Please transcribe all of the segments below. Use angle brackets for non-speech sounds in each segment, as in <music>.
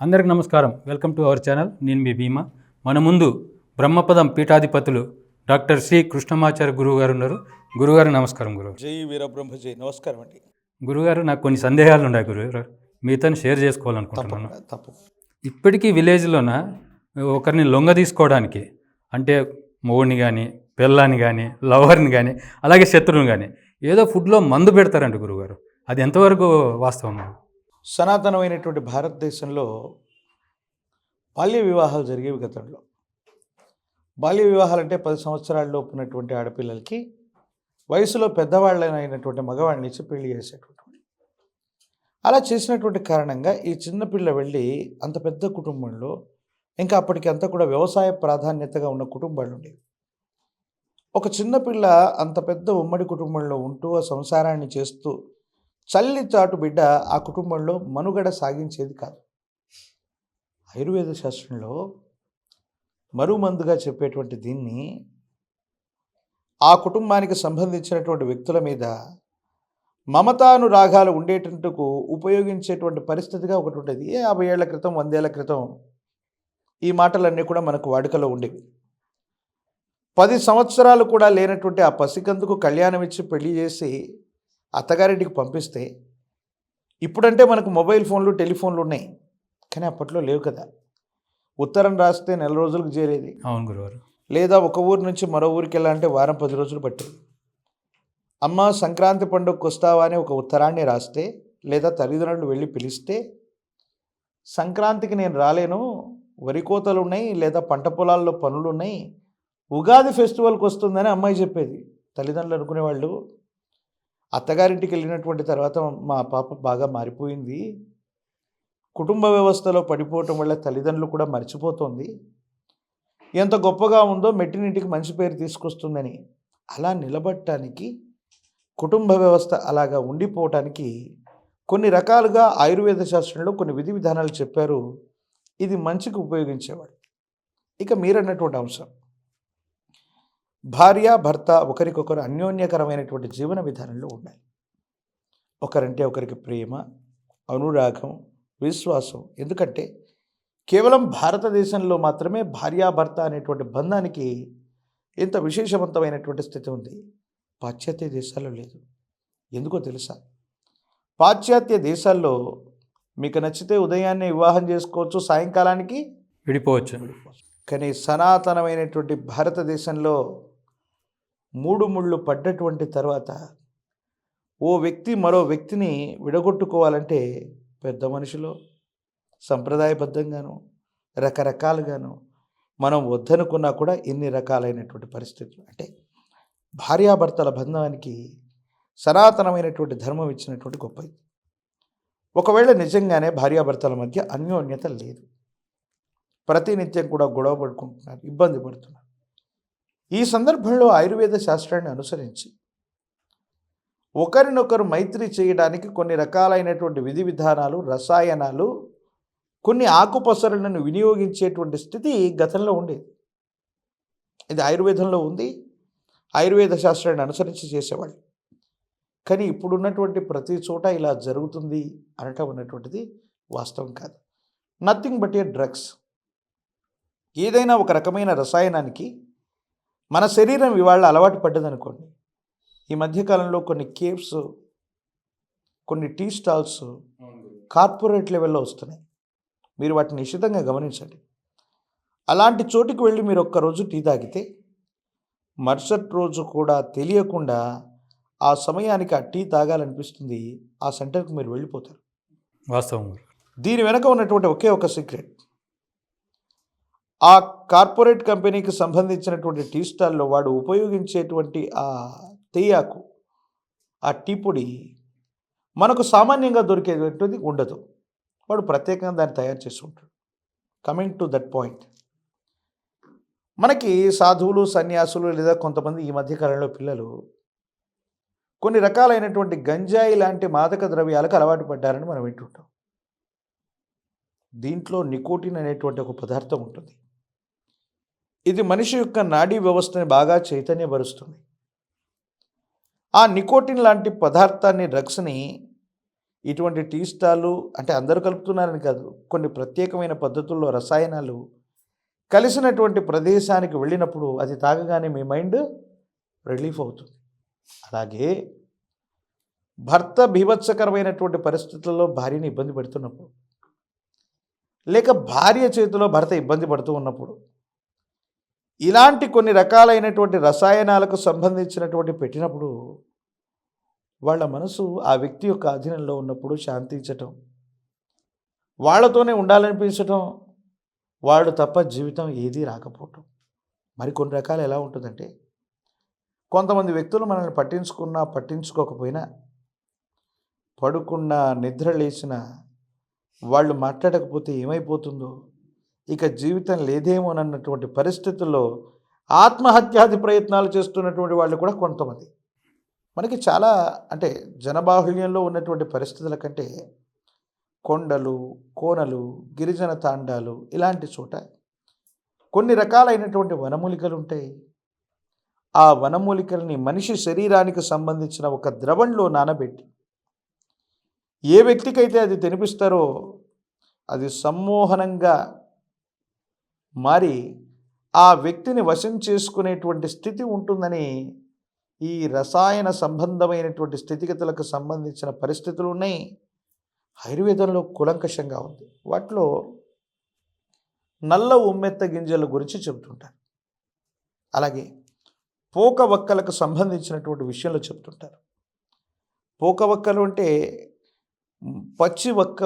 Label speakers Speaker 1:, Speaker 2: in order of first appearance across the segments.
Speaker 1: అందరికి నమస్కారం. Welcome to our channel. నేను మీ భీమా. మన ముందు బ్రహ్మపదం పీఠాధిపతులు డాక్టర్ శ్రీ కృష్ణమాచార్య గురువు గారు ఉన్నారు. గురుగారు నమస్కారం గురువు
Speaker 2: జై వీరబ్రహ్మ జై. నమస్కారం అండి.
Speaker 1: గురుగారు నాకు కొన్ని సందేహాలు ఉన్నాయి గురుగారు. మీతో షేర్ చేసుకోవాలనుకుంటున్నాను.
Speaker 2: తప్పు.
Speaker 1: ఇప్పటికీ విలేజ్లోన ఒకరిని లొంగ తీసుకోవడానికి అంటే మొగుడిని కానీ పిల్లాన్ని కానీ లవర్ని కానీ అలాగే శత్రువుని కానీ ఏదో ఫుడ్లో మందు పెడతారంట గురుగారు. అది ఎంతవరకు వాస్తవం
Speaker 2: సనాతనమైనటువంటి భారతదేశంలో బాల్య వివాహాలు జరిగేవి గతంలో. బాల్య వివాహాలు అంటే పది సంవత్సరాల్లోపు ఉన్నటువంటి ఆడపిల్లలకి వయసులో పెద్దవాళ్ళైనటువంటి మగవాళ్ళని ఇచ్చి పెళ్ళి చేసేటువంటి అలా చేసినటువంటి కారణంగా ఈ చిన్నపిల్ల వెళ్ళి అంత పెద్ద కుటుంబంలో ఇంకా అప్పటికి అంతా కూడా వ్యవసాయ ప్రాధాన్యతగా ఉన్న కుటుంబాలు ఉండేవి. ఒక చిన్నపిల్ల అంత పెద్ద ఉమ్మడి కుటుంబంలో ఉంటూ ఆ సంసారాన్ని చేస్తూ చల్లి చాటు బిడ్డ ఆ కుటుంబంలో మనుగడ సాగించేది కాదు. ఆయుర్వేద శాస్త్రంలో మరుమందుగా చెప్పేటువంటి దీన్ని ఆ కుటుంబానికి సంబంధించినటువంటి వ్యక్తుల మీద మమతానురాగాలు ఉండేటందుకు ఉపయోగించేటువంటి పరిస్థితిగా ఒకటి ఉండేది. ఏ యాభై ఏళ్ళ క్రితం వందేళ్ళ క్రితం ఈ మాటలన్నీ కూడా మనకు వాడుకలో ఉండేవి. పది సంవత్సరాలు కూడా లేనటువంటి ఆ పసికందుకు కళ్యాణం ఇచ్చి పెళ్ళి చేసి అత్తగారింటికి పంపిస్తే ఇప్పుడంటే మనకు మొబైల్ ఫోన్లు టెలిఫోన్లు ఉన్నాయి. కానీ అప్పట్లో లేవు కదా. ఉత్తరం రాస్తే నెల రోజులకు చేరేది.
Speaker 1: అవును గురుగారు
Speaker 2: లేదా ఒక ఊరు నుంచి మరో ఊరికి వెళ్ళాలంటే వారం పది రోజులు పట్టేది. అమ్మ సంక్రాంతి పండుగకు వస్తావా అని ఒక ఉత్తరాన్ని రాస్తే లేదా తల్లిదండ్రులు వెళ్ళి పిలిస్తే సంక్రాంతికి నేను రాలేను వరి కోతలు ఉన్నాయి లేదా పంట పొలాల్లో పనులు ఉన్నాయి ఉగాది ఫెస్టివల్కి వస్తుందని అమ్మాయి చెప్పేది. తల్లిదండ్రులు అనుకునేవాళ్ళు అత్తగారింటికి వెళ్ళినటువంటి తర్వాత మా పాప బాగా మారిపోయింది. కుటుంబ వ్యవస్థలో పడిపోవటం వల్ల తల్లిదండ్రులు కూడా మర్చిపోతుంది. ఎంత గొప్పగా ఉందో మెట్టినింటికి మంచి పేరు తీసుకొస్తుందని అలా నిలబడటానికి కుటుంబ వ్యవస్థ అలాగా ఉండిపోవటానికి కొన్ని రకాలుగా ఆయుర్వేద శాస్త్రంలో కొన్ని విధి విధానాలు చెప్పారు. ఇది మంచికి ఉపయోగించేవాడు. ఇక మీరన్నటువంటి అంశం. భార్య భర్త ఒకరికొకరు అన్యోన్యకరమైనటువంటి జీవన విధానంలో ఉండాలి. ఒకరంటే ఒకరికి ప్రేమ అనురాగం విశ్వాసం. ఎందుకంటే కేవలం భారతదేశంలో మాత్రమే భార్యాభర్త అనేటువంటి బంధానికి ఇంత విశేషవంతమైనటువంటి స్థితి ఉంది. పాశ్చాత్య దేశాల్లో లేదు. ఎందుకో తెలుసా? పాశ్చాత్య దేశాల్లో మీకు నచ్చితే ఉదయాన్నే వివాహం చేసుకోవచ్చు సాయంకాలానికి
Speaker 1: విడిపోవచ్చు.
Speaker 2: కానీ సనాతనమైనటువంటి భారతదేశంలో మూడు ముళ్ళు పడ్డటువంటి తర్వాత ఓ వ్యక్తి మరో వ్యక్తిని విడగొట్టుకోవాలంటే పెద్ద మనుషులు సంప్రదాయబద్ధంగాను రకరకాలుగాను మనం వద్దనుకున్నా కూడా ఇన్ని రకాలైనటువంటి పరిస్థితులు. అంటే భార్యాభర్తల బంధానికి సనాతనమైనటువంటి ధర్మం ఇచ్చినటువంటి గొప్ప ఇది. ఒకవేళ నిజంగానే భార్యాభర్తల మధ్య అన్యోన్యత లేదు. ప్రతినిత్యం కూడా గొడవ పడుకుంటున్నారు ఇబ్బంది పడుతున్నారు. ఈ సందర్భంలో ఆయుర్వేద శాస్త్రాన్ని అనుసరించి ఒకరినొకరు మైత్రి చేయడానికి కొన్ని రకాలైనటువంటి విధి విధానాలు రసాయనాలు కొన్ని ఆకుపసరులను వినియోగించేటువంటి స్థితి గతంలో ఉండేది. ఇది ఆయుర్వేదంలో ఉంది. ఆయుర్వేద శాస్త్రాన్ని అనుసరించి చేసేవాళ్ళు. కానీ ఇప్పుడున్నటువంటి ప్రతి చోట ఇలా జరుగుతుంది అనటం ఉన్నటువంటిది వాస్తవం కాదు. నథింగ్ బట్ ఏ డ్రగ్స్ ఏదైనా ఒక రకమైన రసాయనానికి మన శరీరం ఇవాళ అలవాటు పడ్డదనుకోండి. ఈ మధ్యకాలంలో కొన్ని కేవ్స్ కొన్ని టీ స్టాల్స్ కార్పొరేట్ లెవెల్లో వస్తున్నాయి. మీరు వాటిని నిశ్చితంగా గమనించండి. అలాంటి చోటుకి వెళ్ళి మీరు ఒక్కరోజు టీ తాగితే మరుసటి రోజు కూడా తెలియకుండా ఆ సమయానికి ఆ టీ తాగాలనిపిస్తుంది ఆ సెంటర్కి మీరు వెళ్ళిపోతారు.
Speaker 1: వాస్తవం.
Speaker 2: దీని వెనక ఉన్నటువంటి ఒకే ఒక సీక్రెట్. ఆ కార్పొరేట్ కంపెనీకి సంబంధించినటువంటి టీ స్టాల్లో వాడు ఉపయోగించేటువంటి ఆ తేయాకు ఆ టీ పొడి మనకు సామాన్యంగా దొరికేటువంటిది ఉండదు. వాడు ప్రత్యేకంగా దాన్ని తయారు చేసి ఉంటాడు. కమింగ్ టు దట్ పాయింట్ మనకి సాధువులు సన్యాసులు లేదా కొంతమంది ఈ మధ్యకాలంలో పిల్లలు కొన్ని రకాలైనటువంటి గంజాయి లాంటి మాదక ద్రవ్యాలకు అలవాటు పడ్డారని మనం వింటుంటాం. దీంట్లో నికోటిన్ అనేటువంటి ఒక పదార్థం ఉంటుంది. ఇది మనిషి యొక్క నాడీ వ్యవస్థని బాగా చైతన్యపరుస్తుంది. ఆ నికోటిన్ లాంటి పదార్థాన్ని డ్రగ్స్ని ఇటువంటి టీ స్టాలు అంటే అందరూ కలుపుతున్నారని కాదు కొన్ని ప్రత్యేకమైన పద్ధతుల్లో రసాయనాలు కలిసినటువంటి ప్రదేశానికి వెళ్ళినప్పుడు అది తాగగానే మీ మైండ్ రిలీఫ్ అవుతుంది. అలాగే భర్త బీభత్సకరమైనటువంటి పరిస్థితుల్లో భార్యని ఇబ్బంది పెడుతున్నప్పుడు లేక భార్య చేతిలో భర్త ఇబ్బంది పడుతూ ఉన్నప్పుడు ఇలాంటి కొన్ని రకాలైనటువంటి రసాయనాలకు సంబంధించినటువంటి పెట్టినప్పుడు వాళ్ళ మనసు ఆ వ్యక్తి యొక్క అధీనంలో ఉన్నప్పుడు శాంతించటం వాళ్ళతోనే ఉండాలనిపించటం వాళ్ళు తప్ప జీవితం ఏదీ రాకపోవటం. మరి కొన్ని రకాలు ఎలా ఉంటుందంటే కొంతమంది వ్యక్తులు మనల్ని పట్టించుకున్నా పట్టించుకోకపోయినా పడుకున్నా నిద్ర లేచిన వాళ్ళు మాట్లాడకపోతే ఏమైపోతుందో ఇక జీవితం లేదేమోనన్నటువంటి పరిస్థితుల్లో ఆత్మహత్యాది ప్రయత్నాలు చేస్తున్నటువంటి వాళ్ళు కూడా కొంతమంది. మనకి చాలా అంటే జనబాహుళ్యంలో ఉన్నటువంటి పరిస్థితుల కంటే కొండలు కోనలు గిరిజన తాండాలు ఇలాంటి చోట కొన్ని రకాలైనటువంటి వనమూలికలు ఉంటాయి. ఆ వనమూలికల్ని మనిషి శరీరానికి సంబంధించిన ఒక ద్రవంలో నానబెట్టి ఏ వ్యక్తికైతే అది తినిపిస్తారో అది సమ్మోహనంగా మారి ఆ వ్యక్తిని వశం చేసుకునేటువంటి స్థితి ఉంటుందని ఈ రసాయన సంబంధమైనటువంటి స్థితిగతులకు సంబంధించిన పరిస్థితులు ఉన్నాయి. ఆయుర్వేదంలో కులంకషంగా ఉంది. వాటిలో నల్ల ఉమ్మెత్త గింజల గురించి చెబుతుంటారు. అలాగే పోక వక్కలకు సంబంధించినటువంటి విషయంలో చెప్తుంటారు పోక వక్కలు అంటే పచ్చి వక్క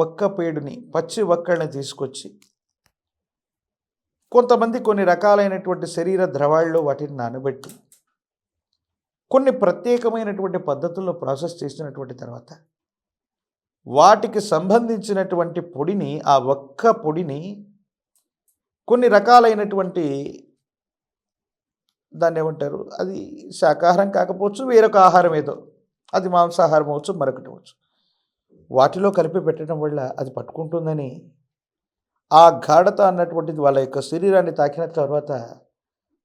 Speaker 2: వక్క పేడుని పచ్చి వక్కల్ని తీసుకొచ్చి కొంతమంది కొన్ని రకాలైనటువంటి శరీర ద్రవాళ్ళు వాటిని నానబెట్టి కొన్ని ప్రత్యేకమైనటువంటి పద్ధతుల్లో ప్రాసెస్ చేసినటువంటి తర్వాత వాటికి సంబంధించినటువంటి పొడిని ఆ ఒక్క పొడిని కొన్ని రకాలైనటువంటి దాన్ని ఏమంటారు? అది శాకాహారం కాకపోవచ్చు వేరొక ఆహారం ఏదో. అది మాంసాహారం అవచ్చు మరొకటి అవచ్చు వాటిలో కలిపి పెట్టడం వల్ల అది పట్టుకుంటుందని ఆ గాఢత అన్నటువంటిది వాళ్ళ యొక్క శరీరాన్ని తాకిన తర్వాత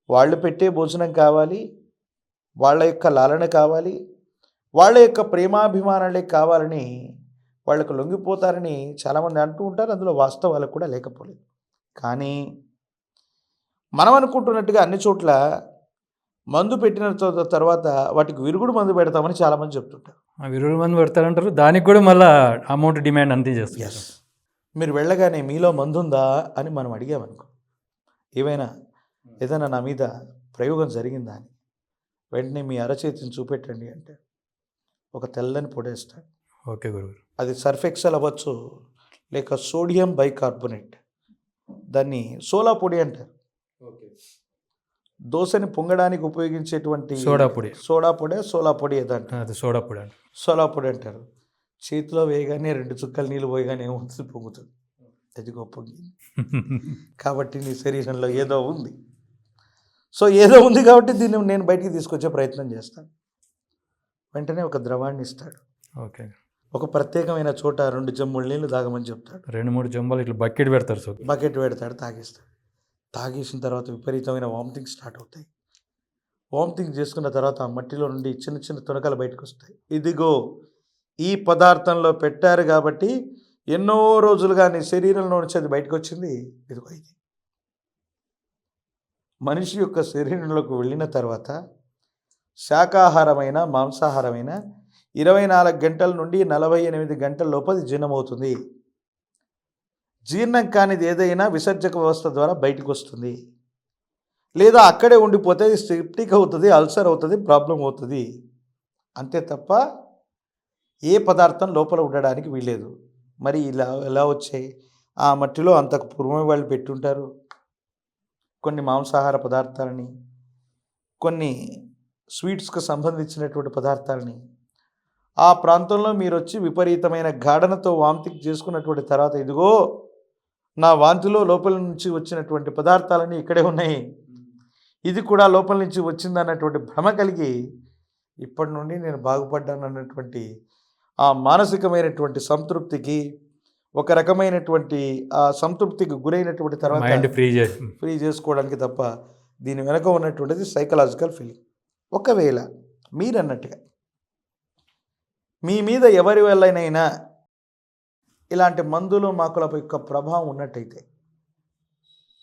Speaker 2: వాళ్ళు పెట్టే భోజనం కావాలి వాళ్ళ యొక్క లాలన కావాలి వాళ్ళ యొక్క ప్రేమాభిమానాలే కావాలని వాళ్ళకు లొంగిపోతారని చాలామంది అంటూ ఉంటారు. అందులో వాస్తవాలు కూడా లేకపోలేదు. కానీ మనం అనుకుంటున్నట్టుగా అన్ని చోట్ల మందు పెట్టిన తర్వా- తర్వాత వాటికి విరుగుడు మందు పెడతామని చాలామంది చెప్తుంటారు.
Speaker 1: ఆ ఇరవై మంది పెడతారంటారు. దానికి కూడా మళ్ళీ అమౌంట్ డిమాండ్ అంతే చేస్తారు.
Speaker 2: మీరు వెళ్ళగానే మీలో మందు ఉందా అని మనం అడిగామనుకో. ఏమైనా ఏదైనా నా మీద ప్రయోగం జరిగిందా అని. వెంటనే మీ అరచేతిని చూపెట్టండి అంటే ఒక తెల్లని పొడేస్తాడు
Speaker 1: ఓకే గురుగారు.
Speaker 2: అది సర్ఫెక్సల్ అవ్వచ్చు లేక సోడియం బైకార్బోనేట్. దాన్ని సోలా పొడి అంటారు. దోశని పొంగడానికి ఉపయోగించేటువంటి
Speaker 1: సోడా పొడి.
Speaker 2: సోడా పొడి సోలా పొడి ఏదంట
Speaker 1: అది సోడా పొడి
Speaker 2: సోలా పొడి అంటారు. చేతిలో వేయగానే రెండు చుక్కలు నీళ్ళు పోయగానే ఏమవుతుంది? పొంగుతుంది. ఎదిగో పొంగింది <laughs> కాబట్టి నీ శరీరంలో ఏదో ఉంది. సో ఏదో ఉంది కాబట్టి దీన్ని నేను బయటికి తీసుకొచ్చే ప్రయత్నం చేస్తాను. వెంటనే ఒక ద్రవాన్ని ఇస్తాడు.
Speaker 1: ఓకే.
Speaker 2: ఒక ప్రత్యేకమైన చోట రెండు జమ్ముడు నీళ్ళు తాగమని చెప్తాడు.
Speaker 1: రెండు మూడు జంబాలు ఇట్లా బకెట్ పెడతారు సో
Speaker 2: బకెట్ పెడతాడు తాగేస్తాడు. తాగేసిన తర్వాత విపరీతమైన వామిటింగ్ స్టార్ట్ అవుతాయి. వామిటింగ్ చేసుకున్న తర్వాత ఆ మట్టిలో నుండి చిన్న చిన్న తునకలు బయటకు వస్తాయి. ఇదిగో ఈ పదార్థంలో పెట్టారు కాబట్టి ఎన్నో రోజులుగా నీ శరీరంలో నుంచి అది బయటకు వచ్చింది ఇదిగో ఇది. మనిషి యొక్క శరీరంలోకి వెళ్ళిన తర్వాత శాకాహారమైన మాంసాహారమైన ఇరవై నాలుగు గంటల నుండి నలభై ఎనిమిది గంటల లోపది జీర్ణమవుతుంది. జీర్ణం కానిది ఏదైనా విసర్జక వ్యవస్థ ద్వారా బయటకు వస్తుంది లేదా అక్కడే ఉండిపోతే స్టిప్టిక్ అవుతుంది అల్సర్ అవుతుంది ప్రాబ్లం అవుతుంది. అంతే తప్ప ఏ పదార్థం లోపల ఉండడానికి వీలేదు మరి ఇలా ఎలా వచ్చాయి? ఆ మట్టిలో అంతకు పూర్వమే వాళ్ళు పెట్టుంటారు. కొన్ని మాంసాహార పదార్థాలని కొన్ని స్వీట్స్కు సంబంధించినటువంటి పదార్థాలని. ఆ ప్రాంతంలో మీరు వచ్చి విపరీతమైన గాఢనతో వాంతి చేసుకున్నటువంటి తర్వాత ఇదిగో నా వాంతిలో లోపల నుంచి వచ్చినటువంటి పదార్థాలన్నీ ఇక్కడే ఉన్నాయి. ఇది కూడా లోపల నుంచి వచ్చిందన్నటువంటి భ్రమ కలిగి ఇప్పటి నుండి నేను బాగుపడ్డాను అన్నటువంటి ఆ మానసికమైనటువంటి సంతృప్తికి ఒక రకమైనటువంటి ఆ సంతృప్తికి గురైనటువంటి తర్వాత
Speaker 1: ఫ్రీ
Speaker 2: ఫ్రీ చేసుకోవడానికి తప్ప దీని వెనక ఉన్నటువంటిది సైకలాజికల్ ఫీలింగ్. ఒకవేళ మీరు అన్నట్టుగా మీ మీద ఎవరి వల్లనైనా ఇలాంటి మందులు మాకుల యొక్క ప్రభావం ఉన్నట్టయితే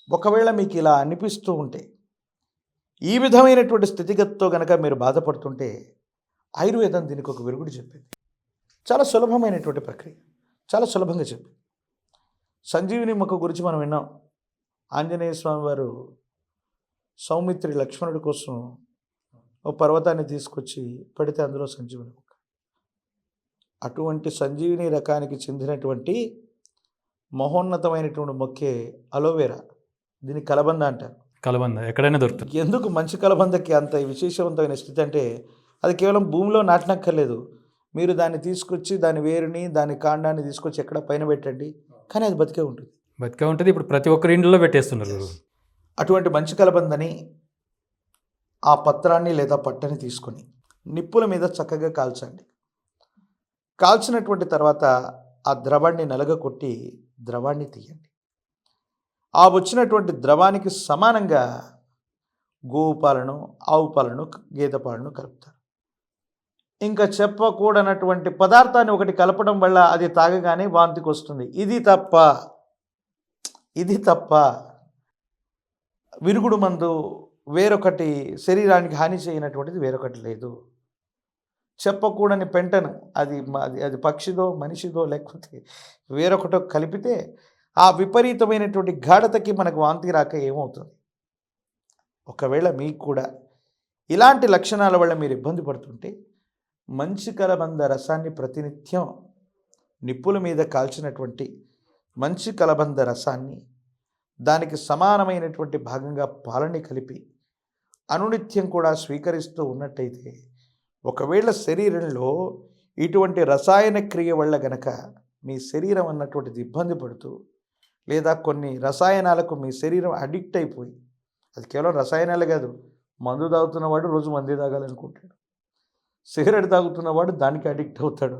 Speaker 2: ఒకవేళ మీకు ఇలా అనిపిస్తూ ఉంటే ఈ విధమైనటువంటి స్థితిగతితో గనక మీరు బాధపడుతుంటే ఆయుర్వేదం దీనికి ఒక విరుగుడు చెప్పింది. చాలా సులభమైనటువంటి ప్రక్రియ. చాలా సులభంగా చెప్పింది సంజీవిని మొక్క గురించి మనం విన్నాం. ఆంజనేయ స్వామి వారు సౌమిత్రి లక్ష్మణుడి కోసం ఓ పర్వతాన్ని తీసుకొచ్చి పెడితే అందులో సంజీవిని మొక్క. అటువంటి సంజీవిని రకానికి చెందినటువంటి మహోన్నతమైనటువంటి మొక్కే అలోవెరా దీన్ని కలబంద అంటారు.
Speaker 1: కలబంద ఎక్కడైనా దొరుకుతుంది.
Speaker 2: ఎందుకు మంచి కలబందకి అంత విశేషవంతమైన స్థితి అంటే అది కేవలం భూమిలో నాటనక్కర్లేదు. మీరు దాన్ని తీసుకొచ్చి దాని వేరుని దాని కాండాన్ని తీసుకొచ్చి ఎక్కడ పైన పెట్టండి. కానీ అది బతికే ఉంటుంది.
Speaker 1: బతికే ఉంటుంది. ఇప్పుడు ప్రతి ఒక్కరి ఇంట్లో పెట్టేస్తున్నారు.
Speaker 2: అటువంటి మంచి కలబందని ఆ పత్రాన్ని లేదా పట్టని తీసుకొని నిప్పుల మీద చక్కగా కాల్చండి. కాల్చినటువంటి తర్వాత ఆ ద్రవాన్ని నలగ కొట్టి ద్రవాన్ని తీయండి. ఆ వచ్చినటువంటి ద్రవానికి సమానంగా గోవు పాలను ఆవు పాలను గేదె పాలను కలుపుతారు. ఇంకా చెప్పకూడనటువంటి పదార్థాన్ని ఒకటి కలపడం వల్ల అది తాగగానే వాంతికి వస్తుంది. ఇది తప్ప ఇది తప్ప విరుగుడు మందు వేరొకటి శరీరానికి హాని చేయనటువంటిది వేరొకటి లేదు. చెప్పకూడని పెంటను అది అది అది పక్షిదో మనిషిదో లేకపోతే వేరొకటో కలిపితే ఆ విపరీతమైనటువంటి గాఢతకి మనకు వాంతి రాక ఏమవుతుంది? ఒకవేళ మీకు కూడా ఇలాంటి లక్షణాల వల్ల మీరు ఇబ్బంది పడుతుంటే మంచి కలబంద రసాన్ని ప్రతినిత్యం నిప్పుల మీద కాల్చినటువంటి మంచి కలబంద రసాన్ని దానికి సమానమైనటువంటి భాగంగా పాలని కలిపి అనునిత్యం కూడా స్వీకరిస్తూ ఉన్నట్టయితే ఒకవేళ శరీరంలో ఇటువంటి రసాయన క్రియ వల్ల గనక మీ శరీరం అన్నటువంటిది ఇబ్బంది పడుతూ లేదా కొన్ని రసాయనాలకు మీ శరీరం అడిక్ట్ అయిపోయి అది కేవలం రసాయనాలే కాదు మందు తాగుతున్నవాడు రోజు మందు తాగాలనుకుంటాడు. సిగరెట్ తాగుతున్నవాడు దానికి అడిక్ట్ అవుతాడు.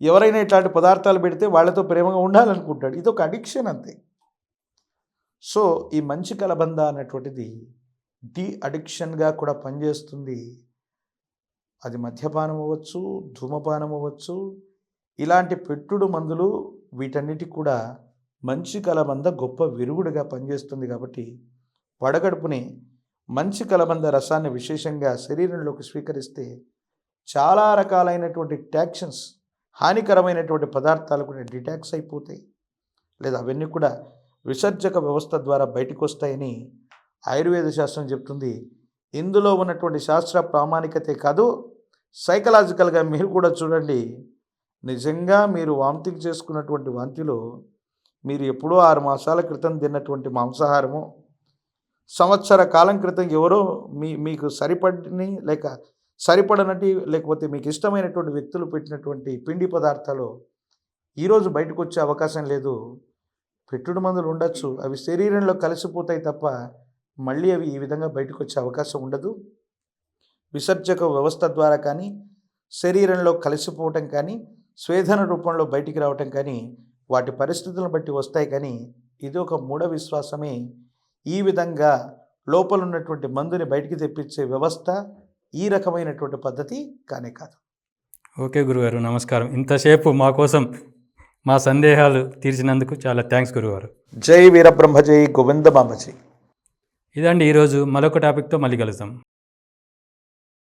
Speaker 2: ఎవరైనా ఇట్లాంటి పదార్థాలు పెడితే వాళ్ళతో ప్రేమగా ఉండాలనుకుంటాడు. ఇది ఒక అడిక్షన్ అంతే. సో ఈ మంచి కలబంద అనేటువంటిది డి అడిక్షన్గా కూడా పనిచేస్తుంది. అది మద్యపానం అవ్వచ్చు ధూమపానం అవ్వచ్చు ఇలాంటి పెట్టుడు మందులు వీటన్నిటికి కూడా మంచి కలబంద గొప్ప విరుగుడుగా పనిచేస్తుంది కాబట్టి వడగడుపుని మంచి కలబంద రసాన్ని విశేషంగా శరీరంలోకి స్వీకరిస్తే చాలా రకాలైనటువంటి ట్యాక్షన్స్ హానికరమైనటువంటి పదార్థాలు కూడా డిటాక్స్ అయిపోతాయి. లేదా అవన్నీ కూడా విసర్జక వ్యవస్థ ద్వారా బయటకు వస్తాయని ఆయుర్వేద శాస్త్రం చెప్తుంది. ఇందులో ఉన్నటువంటి శాస్త్ర ప్రామాణికతే కాదు సైకలాజికల్గా మీరు కూడా చూడండి. నిజంగా మీరు వాంతికి చేసుకున్నటువంటి వాంతిలో మీరు ఎప్పుడో ఆరు మాసాల క్రితం తిన్నటువంటి మాంసాహారము సంవత్సర కాలం క్రితం ఎవరో మీ మీకు సరిపడిని లేక సరిపడనటి లేకపోతే మీకు ఇష్టమైనటువంటి వ్యక్తులు పెట్టినటువంటి పిండి పదార్థాలు ఈరోజు బయటకు వచ్చే అవకాశం లేదు. పెట్టుడు మందులు ఉండొచ్చు. అవి శరీరంలో కలిసిపోతాయి తప్ప మళ్ళీ అవి ఈ విధంగా బయటకు వచ్చే అవకాశం ఉండదు. విసర్జక వ్యవస్థ ద్వారా కానీ శరీరంలో కలిసిపోవటం కానీ స్వేదన రూపంలో బయటికి రావటం కానీ వాటి పరిస్థితులను బట్టి వస్తాయి కానీ ఇది ఒక మూఢ విశ్వాసమే. ఈ విధంగా లోపల ఉన్నటువంటి మందుని బయటికి తెప్పించే వ్యవస్థ ఈ రకమైనటువంటి పద్ధతి కానే కాదు.
Speaker 1: ఓకే గురుగారు నమస్కారం. ఇంతసేపు మా కోసం మా సందేహాలు తీర్చినందుకు చాలా థ్యాంక్స్ గురుగారు.
Speaker 2: జై వీరబ్రహ్మ జై గోవింద మామ జై
Speaker 1: ఇదండి ఈరోజు మరొక టాపిక్తో మళ్ళీ కలుద్దాం.